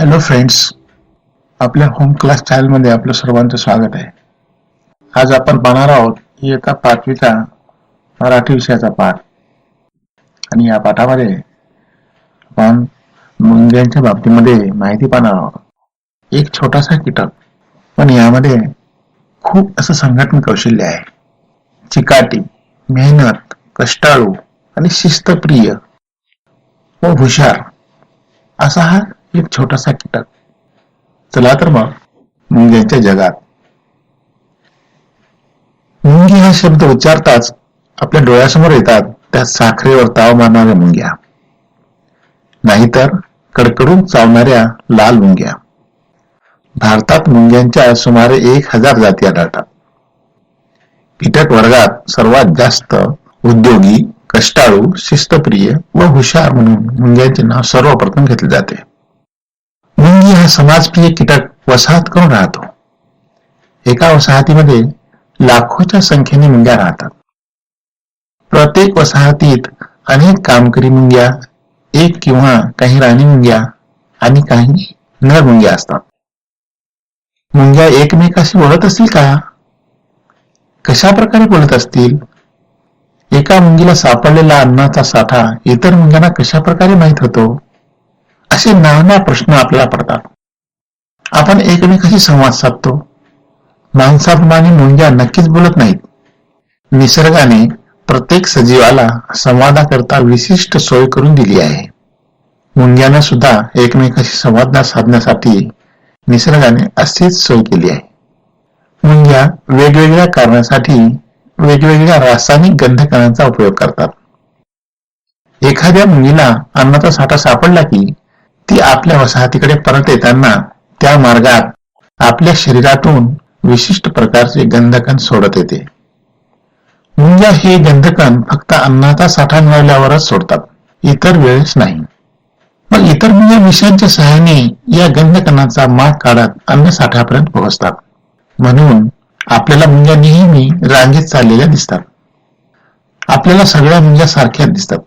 Hello friends आपल्या home class चॅनलमध्ये आपलं सर्वांचं स्वागत आहे. आज आपण पाहणार आहोत इयत्ता पाचवीचा मराठी विषयाचा पाठ. आणि या पाठामध्ये आपण मुंग्यांच्या बाबतीमध्ये माहिती पाहणार आहोत. एक छोटासा कीटक पण यामध्ये खूप असं संघटन कौशल्य आहे. चिकाटी मेहनत कष्टाळू आणि शिस्तप्रिय व हुशार असा हा एक छोटासा कीटक. चला तर मग. मुंग्यांच्या जगात. मुंगी हा शब्द उच्चारताच आपल्या डोळ्यासमोर येतात. त्या साखरेवर ताव मारणाऱ्या मुंग्या. नाहीतर कडकडून चावणाऱ्या लाल मुंग्या. भारतात मुंग्यांच्या सुमारे एक हजार जाती आढळतात. कीटक वर्गात सर्वात जास्त उद्योगी कष्टाळू शिस्तप्रिय व हुशार म्हणून मुंग्यांचे नाव सर्वप्रथम घेतले जाते. मुंगी हा समाजप्रिय कीटक वसाहत करून राहतो. एका वसाहतीमध्ये लाखोच्या संख्येने मुंग्या राहतात. प्रत्येक वसाहतीत अनेक कामकरी मुंग्या एक किंवा काही राणी मुंग्या आणि काही नर मुंग्या असतात. मुंग्या एकमेकाशी बोलत असतील का? कशा प्रकारे बोलत असतील? एका मुंगीला सापडलेला अन्नाचा साठा इतर मुंग्यांना कशा प्रकारे माहीत होतो? असे नाना प्रश्न आपल्याला पडतात. आपण एकमेकाशी संवाद साधतो. माणसाप्रमाणे मुंग्या नक्कीच बोलत नाहीत. निसर्गाने प्रत्येक सजीवाला संवादाकरता विशिष्ट सोय करून दिली आहे. मुंग्यांना सुद्धा एकमेकाशी संवाद साधण्यासाठी निसर्गाने अशीच सोय केली आहे. मुंग्या वेगवेगळ्या कारणासाठी वेगवेगळ्या रासायनिक गंधकणांचा उपयोग करतात. एखाद्या मुंगीला अन्नाचा साठा सापडला की ती आपल्या वसाहतीकडे परत येताना त्या मार्गात आपल्या शरीरातून विशिष्ट प्रकारचे गंधकण सोडत येते. मुंग्या हे गंधकण फक्त अन्नाचा साठा मिळवल्यावरच सोडतात. इतर वेळेस नाही. मग इतर मुंग्या विषांच्या सहाय्याने या गंधकणाचा माग काढत अन्न साठ्यापर्यंत पोहोचतात. म्हणून आपल्याला मुंग्या नेहमी रांगेत चाललेल्या दिसतात. आपल्याला सगळ्या मुंग्या सारख्याच दिसतात.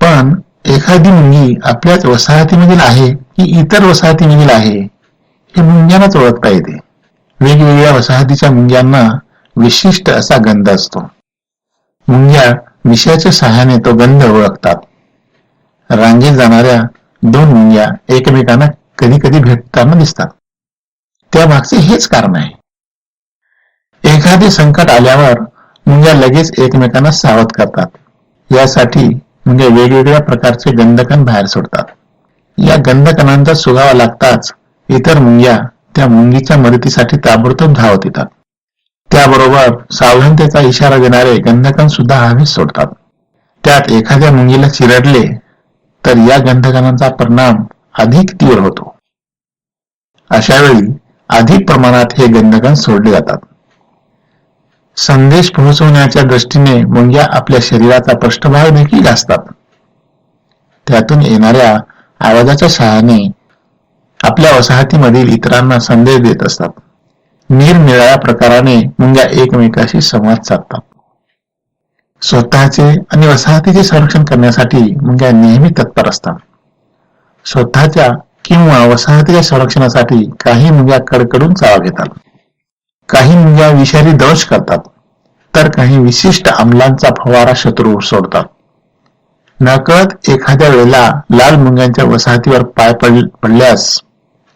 पण एखादी मुंगी आपल्याच वसाहतीमधील आहे की इतर वसाहतीमधील आहे हे मुंग्यांनाच ओळखता येते. वेगवेगळ्या वसाहतीच्या मुंग्यांना विशिष्ट असा गंध असतो. मुंग्या विषयाच्या सहाय्याने तो गंध ओळखतात. रांगेत जाणाऱ्या दोन मुंग्या एकमेकांना कधी कधी भेटताना दिसतात. त्या मागचे हेच कारण आहे. एखादे संकट आल्यावर मुंग्या लगेच एकमेकांना सावध करतात. यासाठी म्हणजे वेगवेगळ्या प्रकारचे गंधकण बाहेर सोडतात. या गंधकणांचा सुगावा लागताच इतर मुंग्या त्या मुंगीच्या मदतीसाठी ताबडतोब धावत येतात. त्याबरोबर सावधानतेचा इशारा देणारे गंधकण सुद्धा हवेत सोडतात. त्यात एखाद्या मुंगीला चिरडले तर या गंधकणांचा परिणाम अधिक तीव्र होतो. अशावेळी अधिक प्रमाणात हे गंधकण सोडले जातात. संदेश पोहोचवण्याच्या दृष्टीने मुंग्या आपल्या शरीराचा पृष्ठभाग देखील असतात. त्यातून येणाऱ्या आवाजाच्या सहाय्याने आपल्या वसाहतीमधील इतरांना संदेश देत असतात. निरनिराळ्या प्रकाराने मुंग्या एकमेकाशी संवाद साधतात. स्वतःचे आणि वसाहतीचे संरक्षण करण्यासाठी मुंग्या नेहमी तत्पर असतात. स्वतःच्या किंवा वसाहतीच्या संरक्षणासाठी काही मुंग्या कडकडून चावा घेतात. काही मुंग्या विषारी दंश करतात तर काही विशिष्ट आमलांचा फवारा शत्रू सोडतात. नकळत एखाद्या वेळेला लाल मुंग्यांच्या वसाहतीवर पाय पडल्यास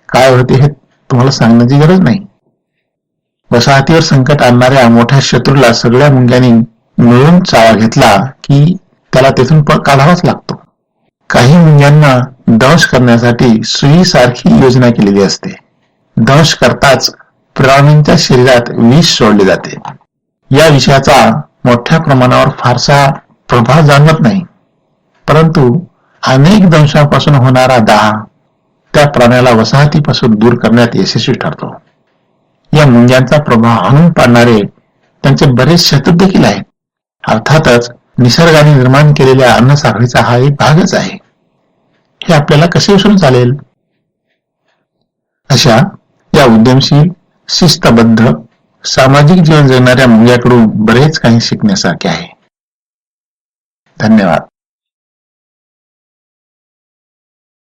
काय होते हे तुम्हाला सांगण्याची गरज नाही. वसाहतीवर संकट आणणाऱ्या मोठ्या शत्रूला सगळ्या मुंग्यांनी मिळून चावा घेतला की त्याला तेथून काढावाच लागतो. काही मुंग्यांना दंश करण्यासाठी सुई सारखी योजना केलेली असते. दंश करताच प्राण्यांच्या शरीरात विष सोडले जाते. या विषयाचा मोठ्या प्रमाणावर फारसा प्रभाव जाणवत नाही. परंतु अनेक दंशापासून होणारा दाह त्या प्राण्याला वसाहतीपासून दूर करण्यात यशस्वी ठरतो. या मुंग्यांचा प्रभाव आणून पाडणारे त्यांचे बरेच शत्रू देखील आहेत. अर्थातच निसर्गाने निर्माण केलेल्या अन्नसाखळीचा हा एक भागच आहे. हे आपल्याला कसे विसरून चालेल? अशा या उद्यमशील शिस्तबद्ध सामाजिक जीवन जगणाऱ्या मुंग्याकडून बरेच काही शिकण्यासारखे आहे. धन्यवाद.